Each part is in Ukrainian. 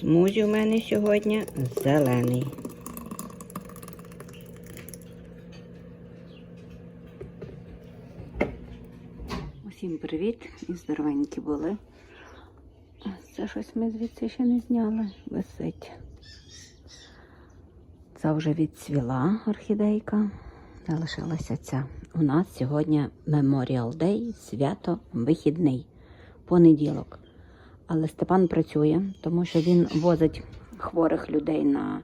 Смузі у мене сьогодні зелений. Усім привіт і здоровенькі були. Це щось ми звідси ще не зняли. Висить. Це вже відцвіла орхідейка. Залишилася ця. У нас сьогодні Memorial Day, свято вихідний, понеділок. Але Степан працює, тому що він возить хворих людей на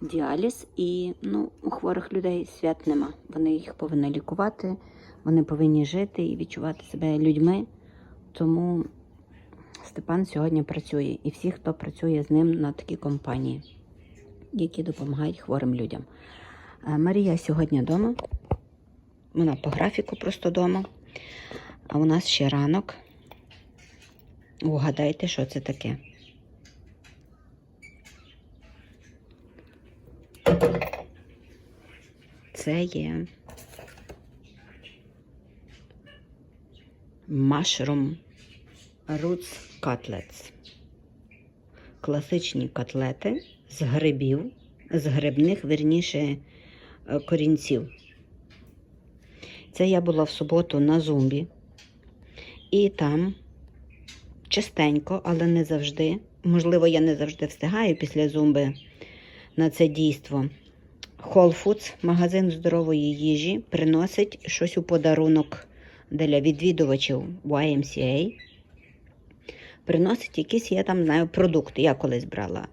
діаліз, і ну, у хворих людей свят нема. Вони їх повинні лікувати, вони повинні жити і відчувати себе людьми. Тому Степан сьогодні працює і всі, хто працює з ним на такій компанії, які допомагають хворим людям. Е, Марія сьогодні вдома. Вона по графіку просто вдома. А у нас ще ранок. Угадайте, що це таке. Це є mushroom roots cutlets. Класичні котлети з грибів, з грибних, верніше, е, корінців. Це я була в суботу на зумбі, і там частенько, але не завжди. Можливо, я не завжди встигаю після зумби на це дійство. Whole Foods, магазин здорової їжі, приносить щось у подарунок для відвідувачів YMCA. Приносить якісь, я там знаю, продукти. Я колись брала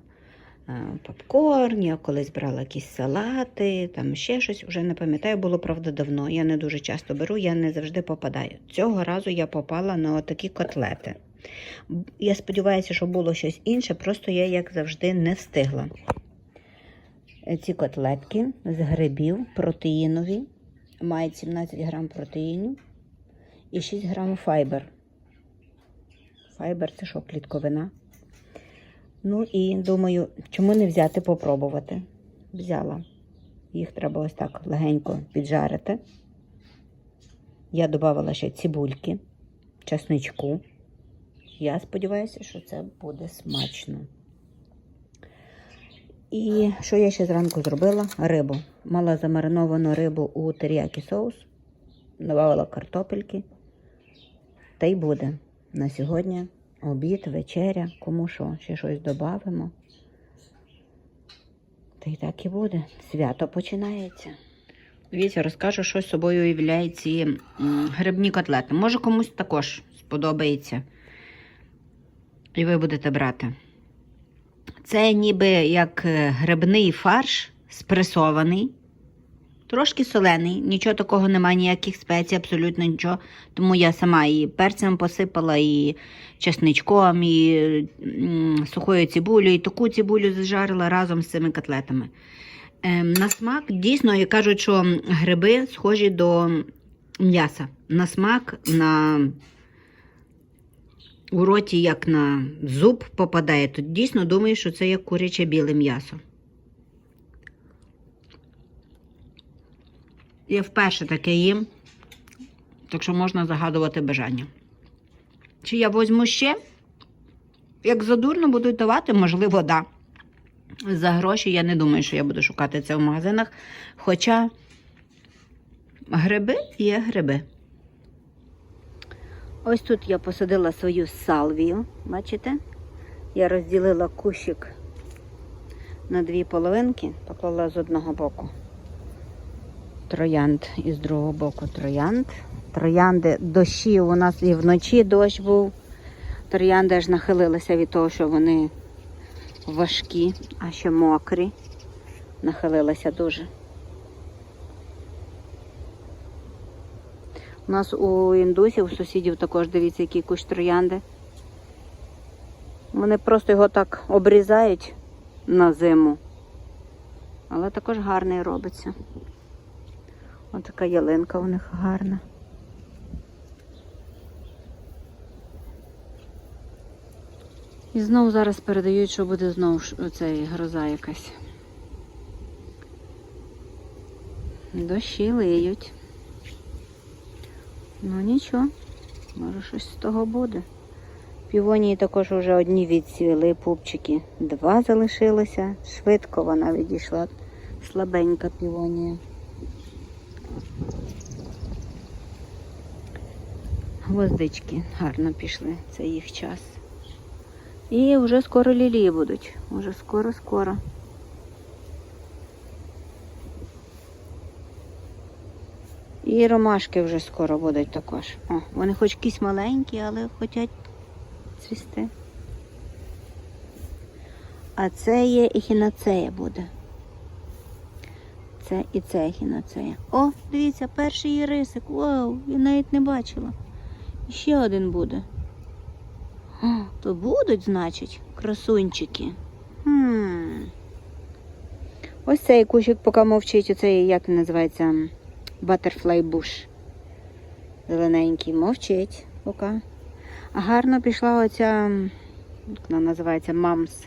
е, попкорн, я колись брала якісь салати, там ще щось, вже не пам'ятаю, було правда давно. Я не дуже часто беру, я не завжди попадаю. Цього разу я попала на такі котлети. Я сподіваюся, що було щось інше, просто я, як завжди, не встигла. Ці котлетки з грибів протеїнові, мають 17 грам протеїнів і 6 грам файбер. Файбер це що, клітковина. Ну і думаю, чому не взяти попробувати? Взяла. Їх треба ось так легенько піджарити. Я додавала ще цибульки, чесничку. Я сподіваюся, що це буде смачно. І що я ще зранку зробила? Рибу. Мала замариновану рибу у теріякі соус, додавала картопельки. Та й буде на сьогодні обід, вечеря, кому що, ще щось додамо. Та й так і буде. Свято починається. Дивіться, розкажу, що з собою уявляють ці грибні котлети. Може комусь також сподобається. І ви будете брати. Це ніби як е, грибний фарш спресований, трошки солений, нічого такого немає, ніяких спецій, абсолютно нічого. Тому я сама і перцем посипала, і чесничком, і сухою цибулею, і таку цибулю зажарила разом з цими котлетами. Ем, на смак дійсно як кажуть, що гриби схожі до м'яса. На смак, на у роті, як на зуб попадає, то дійсно думаю, що це як куряче біле м'ясо. Я вперше таке їм, так що можна загадувати бажання. Чи я возьму ще? Як задурно будуть давати, можливо, да. За гроші я не думаю, що я буду шукати це в магазинах. Хоча гриби є гриби. Ось тут я посадила свою салвію, бачите? Я розділила кущик на дві половинки, поклала з одного боку троянд і з другого боку троянд. Троянди дощі у нас і вночі дощ був. Троянди аж нахилилися від того, що вони важкі, а ще мокрі. Нахилилися дуже. У нас у індусів, у сусідів також дивіться, які кущ троянди. Вони просто його так обрізають на зиму. Але також гарний робиться. Ось така ялинка у них гарна. І знову зараз передають, що буде знову цей гроза якась. Дощі лиють. Ну нічого, може щось з того буде. Півонії також вже одні відцвіли пупчики. Два залишилося. Швидко вона відійшла. Слабенька півонія. Гвоздички гарно пішли, це їх час. І вже скоро лілії будуть. Уже скоро-скоро. І ромашки вже скоро будуть також. О, вони хоч якісь маленькі, але хочуть цвісти. А це є ехінацея буде. Це і це ехінацея. О, дивіться, перший ірисик. Вау, я навіть не бачила. І ще один буде. О, то будуть, значить, красунчики. Хм. Ось цей кущик поки мовчить, оцей, як він називається, Butterfly Bush. Зелененький, мовчить поки. А гарно пішла оця, як вона називається, мамс.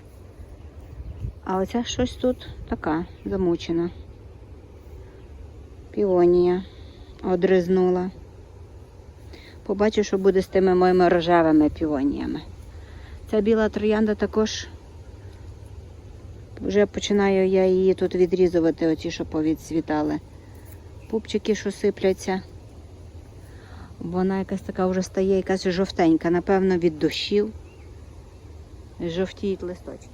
А оця щось тут така замучена. Піонія одризнула. Побачу, що буде з тими моїми рожевими піоніями. Ця біла троянда також вже починаю я її тут відрізувати, оті, що повідцвітали. Пупчики, що сипляться. Вона якась така вже стає, якась жовтенька, напевно, від дощів. Жовтіють листочки.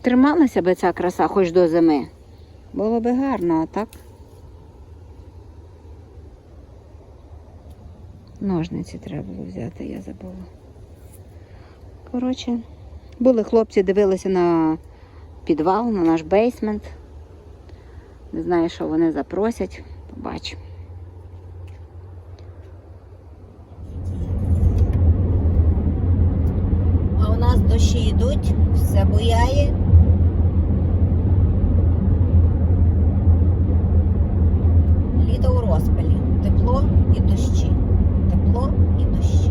Трималася би ця краса хоч до зими. Було би гарно, а так? Ножниці треба було взяти, я забула. Коротше, були хлопці, дивилися на підвал, на наш бейсмент. Не знаю, що вони запросять. Побачимо. А у нас дощі йдуть, все буяє. Літо у розпалі. Тепло і дощі. Тепло і дощі.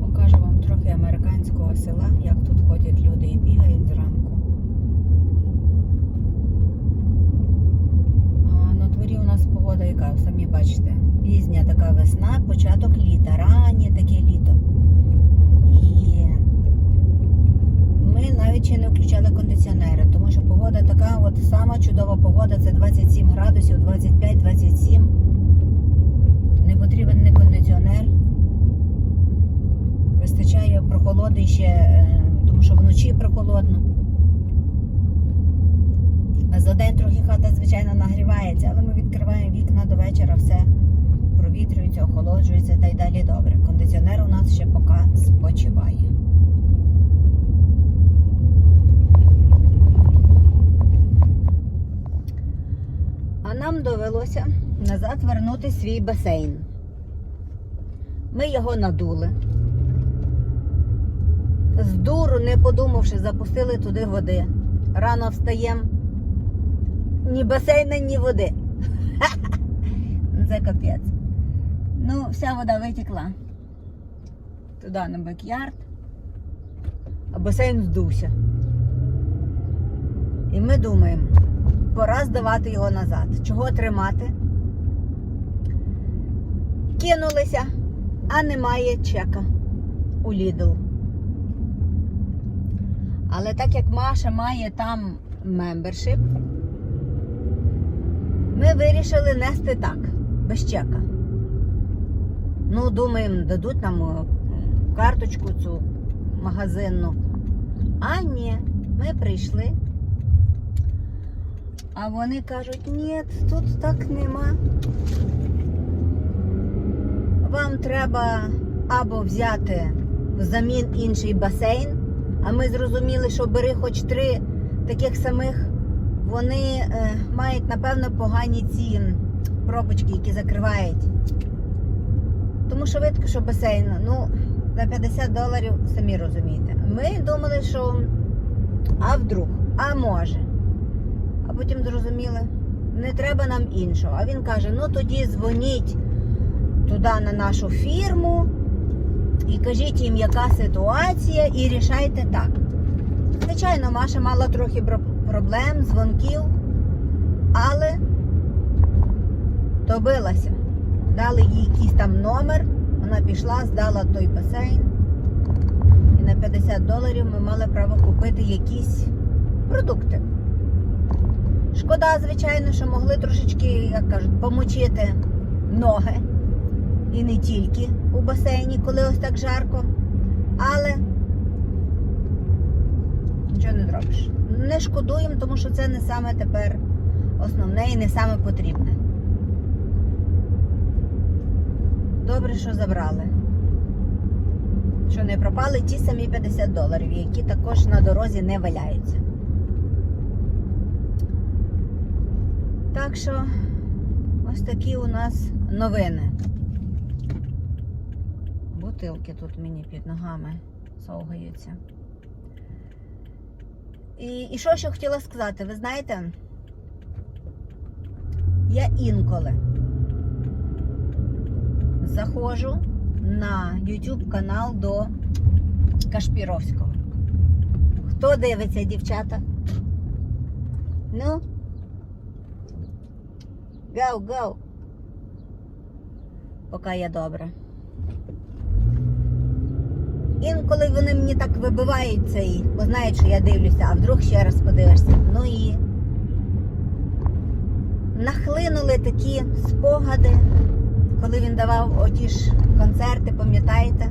Покажу вам трохи американського села, як тут ходять люди і бігають зранку. А на дворі у нас погода яка, самі бачите. Пізня така весна, початок літа, раннє таке літо. І ми навіть ще не включали кондиціонери, тому що погода така, от сама чудова погода, це 27 градусів, 25-27. Не потрібен ні кондиціонер. Вистачає прохолоди ще, е, тому що вночі прохолодно. За день трохи хата, звичайно, нагрівається, але ми відкриваємо вікна до вечора, все провітрюється, охолоджується та й далі добре. Кондиціонер у нас ще поки спочиває. А нам довелося назад вернути свій басейн. Ми його надули. З дуру, не подумавши, запустили туди води. Рано встаємо. Ні басейна, ні води. Це капець. Ну, вся вода витекла. Туди на бекярд. А басейн здувся. І ми думаємо, пора здавати його назад. Чого тримати? Кинулися, а немає чека у Lidl. Але так як Маша має там мембершип, ми вирішили нести так, без чека. Ну, думаємо, дадуть нам е, карточку цю магазинну. А ні, ми прийшли. А вони кажуть, ні, тут так нема. Вам треба або взяти взамін інший басейн, а ми зрозуміли, що бери хоч три таких самих, вони е, мають, напевно, погані ці пробочки, які закривають. Тому що видко, що басейн, ну, за 50 доларів, самі розумієте. Ми думали, що а вдруг, а може. Потім зрозуміли, не треба нам іншого. А він каже: ну тоді дзвоніть туди на нашу фірму і кажіть їм, яка ситуація, і рішайте так. звичайно, Маша мала трохи проблем, дзвонків, але добилася. Дали їй якийсь там номер, вона пішла, здала той басейн. І на 50 доларів ми мали право купити якісь продукти. Шкода, звичайно, що могли трошечки, як кажуть, помочити ноги. І не тільки у басейні, коли ось так жарко. Але нічого не зробиш. Не шкодуємо, тому що це не саме тепер основне і не саме потрібне. Добре, що забрали. Що не пропали ті самі 50 доларів, які також на дорозі не валяються. Так що ось такі у нас новини. Бутилки тут мені під ногами совгаються. І, і що ще хотіла сказати, ви знаєте, я інколи заходжу на YouTube канал до Кашпіровського. Хто дивиться, дівчата? Ну? Гау, гау. Поки я добре. Інколи вони мені так вибивають цей, бо знають, що я дивлюся, а вдруг ще раз подивишся. Ну і нахлинули такі спогади, коли він давав оті ж концерти, пам'ятаєте,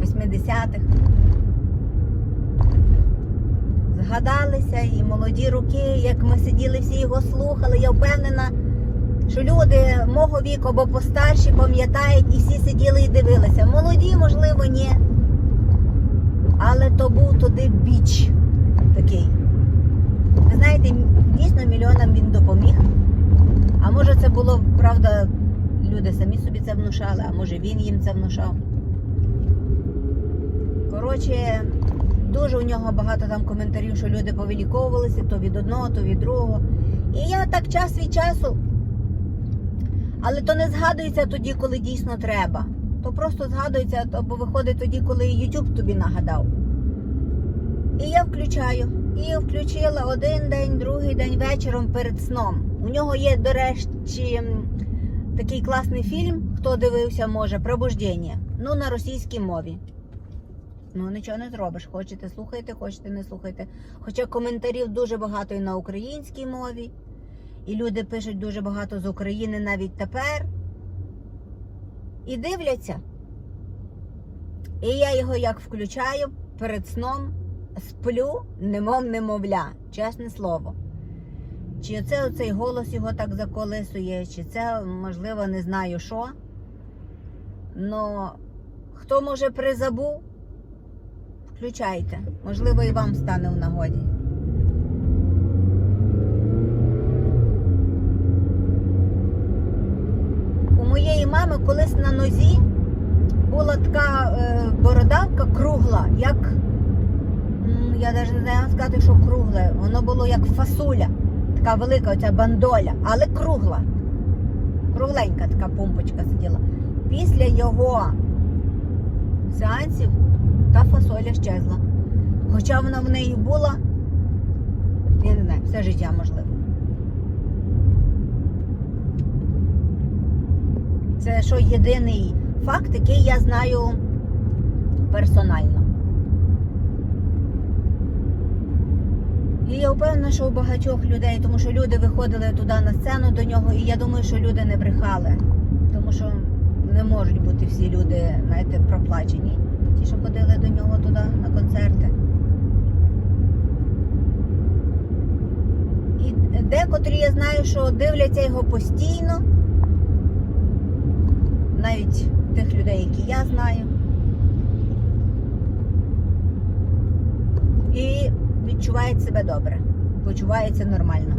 80-х. Згадалися і молоді руки, як ми сиділи, всі його слухали. Я впевнена, що люди мого віку або постарші пам'ятають і всі сиділи і дивилися. Молоді, можливо, ні. Але то був туди біч такий. Ви знаєте, дійсно мільйонам він допоміг. А може це було, правда, люди самі собі це внушали, а може він їм це внушав. Коротше, дуже у нього багато там коментарів, що люди повиліковувалися то від одного, то від другого. І я так час від часу. Але то не згадується тоді, коли дійсно треба. То просто згадується або виходить тоді, коли YouTube тобі нагадав. І я включаю. І включила один день, другий день вечором перед сном. У нього є, до речі, такий класний фільм, хто дивився, може, пробуждення. Ну, на російській мові. Ну, нічого не зробиш. Хочете слухайте, хочете не слухайте. Хоча коментарів дуже багато і на українській мові. І люди пишуть дуже багато з України навіть тепер. І дивляться. І я його як включаю перед сном, сплю, немов немовля, чесне слово. Чи це оцей голос його так заколисує, чи це, можливо, не знаю що. Но хто може призабув, включайте. Можливо, і вам стане в нагоді. Мами колись на нозі була така е, бородавка кругла, як. Я навіть не знаю сказати, що кругле. Воно було як фасуля. Така велика оця бандоля, але кругла. Кругленька така помпочка сиділа. Після його сеансів та фасоля щезла. Хоча вона в неї була, я не знаю, все життя можливо. Це що єдиний факт, який я знаю персонально. І я впевнена, що у багатьох людей, тому що люди виходили туди на сцену до нього, і я думаю, що люди не брехали. Тому що не можуть бути всі люди, знаєте, проплачені. Ті, що ходили до нього туди на концерти. І декотрі я знаю, що дивляться його постійно. Навіть тих людей, які я знаю. І відчувають себе добре, почуваються нормально.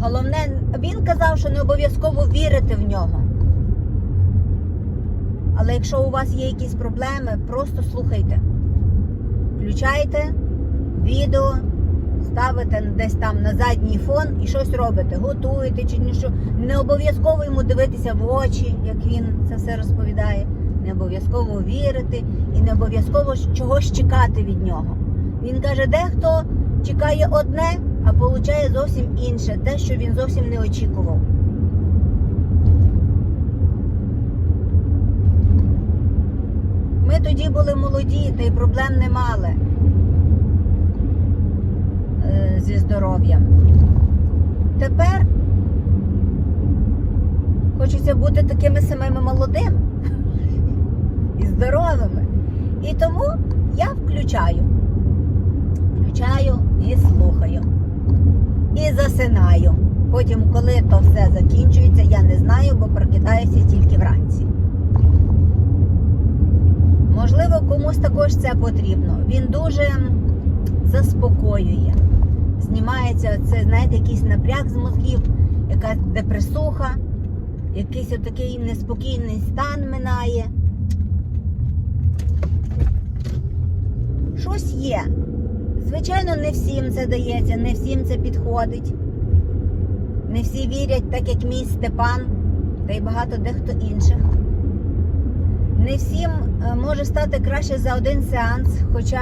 Головне, він казав, що не обов'язково вірити в нього. Але якщо у вас є якісь проблеми, просто слухайте. Включайте відео, ставите десь там на задній фон і щось робите, готуєте чи ніщо. Не обов'язково йому дивитися в очі, як він це все розповідає. Не обов'язково вірити і не обов'язково чогось чекати від нього. Він каже, дехто чекає одне, а получає зовсім інше, те, що він зовсім не очікував. Ми тоді були молоді, та й проблем не мали зі здоров'ям. Тепер хочеться бути такими самими молодими і здоровими. І тому я включаю. Включаю і слухаю. І засинаю. Потім, коли то все закінчується, я не знаю, бо прокидаюся тільки вранці. Можливо, комусь також це потрібно. Він дуже заспокоює. Знімається це, знаєте, якийсь напряг з мозгів, якась депресуха, якийсь отакий неспокійний стан минає. Щось є. Звичайно, не всім це дається, не всім це підходить. Не всі вірять, так як мій Степан, та й багато дехто інших. Не всім е, може стати краще за один сеанс, хоча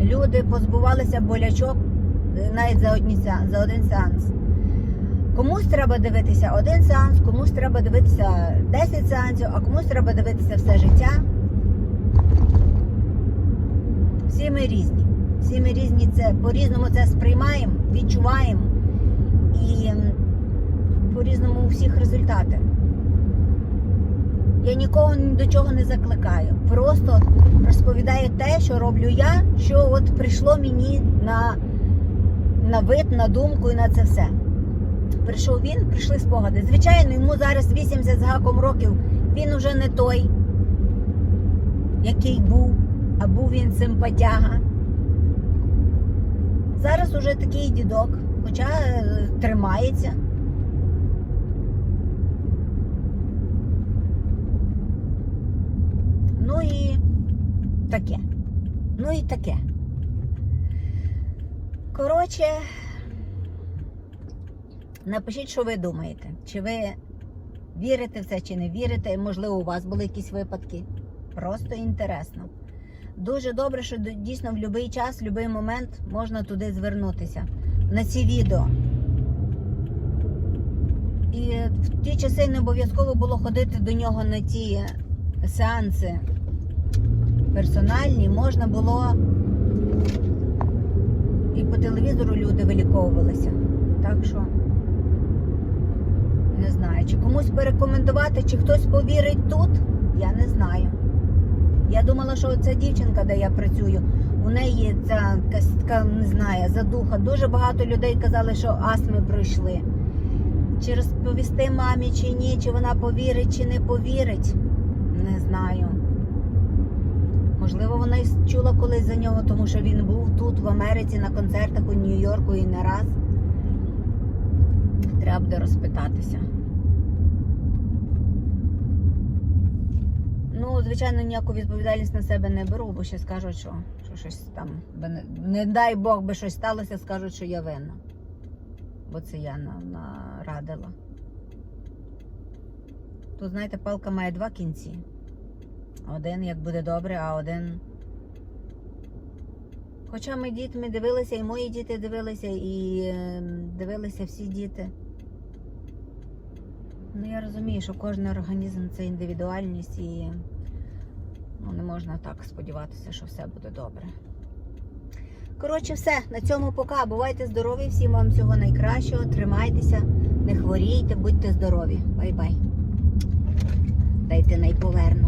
люди позбувалися болячок навіть за, одні, за один сеанс. Комусь треба дивитися один сеанс, комусь треба дивитися 10 сеансів, а комусь треба дивитися все життя. Всі ми різні. Всі ми різні це по-різному це сприймаємо, відчуваємо і по-різному у всіх результати. Я нікого ні до чого не закликаю. Просто розповідаю те, що роблю я, що от прийшло мені на, на вид, на думку і на це все. Прийшов він, прийшли спогади. Звичайно, йому зараз 80 з гаком років. Він уже не той, який був, а був він симпатяга. Зараз уже такий дідок, хоча е, тримається. Ну і таке. Ну і таке. Коротше, напишіть, що ви думаєте. Чи ви вірите в це, чи не вірите. Можливо, у вас були якісь випадки. Просто інтересно. Дуже добре, що дійсно в будь-який час, в будь-який момент можна туди звернутися на ці відео. І в ті часи не обов'язково було ходити до нього на ті сеанси персональні, можна було і по телевізору люди виліковувалися. Так що не знаю, чи комусь порекомендувати, чи хтось повірить тут, я не знаю. Я думала, що ця дівчинка, де я працюю, у неї ця така, не знаю, задуха. Дуже багато людей казали, що астми пройшли. Чи розповісти мамі, чи ні, чи вона повірить, чи не повірить, не знаю. Можливо, вона й чула колись за нього, тому що він був тут, в Америці, на концертах у Нью-Йорку і не раз. Треба буде розпитатися. Ну, звичайно, ніяку відповідальність на себе не беру, бо ще скажуть, що, що щось там. Не, дай Бог би щось сталося, скажуть, що я винна. Бо це я на, нарадила. Тут, знаєте, палка має два кінці. Один як буде добре, а один. Хоча ми дітьми дивилися, і мої діти дивилися, і е, дивилися всі діти. Ну, я розумію, що кожен організм це індивідуальність і ну, не можна так сподіватися, що все буде добре. Коротше, все, на цьому пока. Бувайте здорові, всім вам всього найкращого. Тримайтеся, не хворійте, будьте здорові. Бай-бай. Дайте найповерну.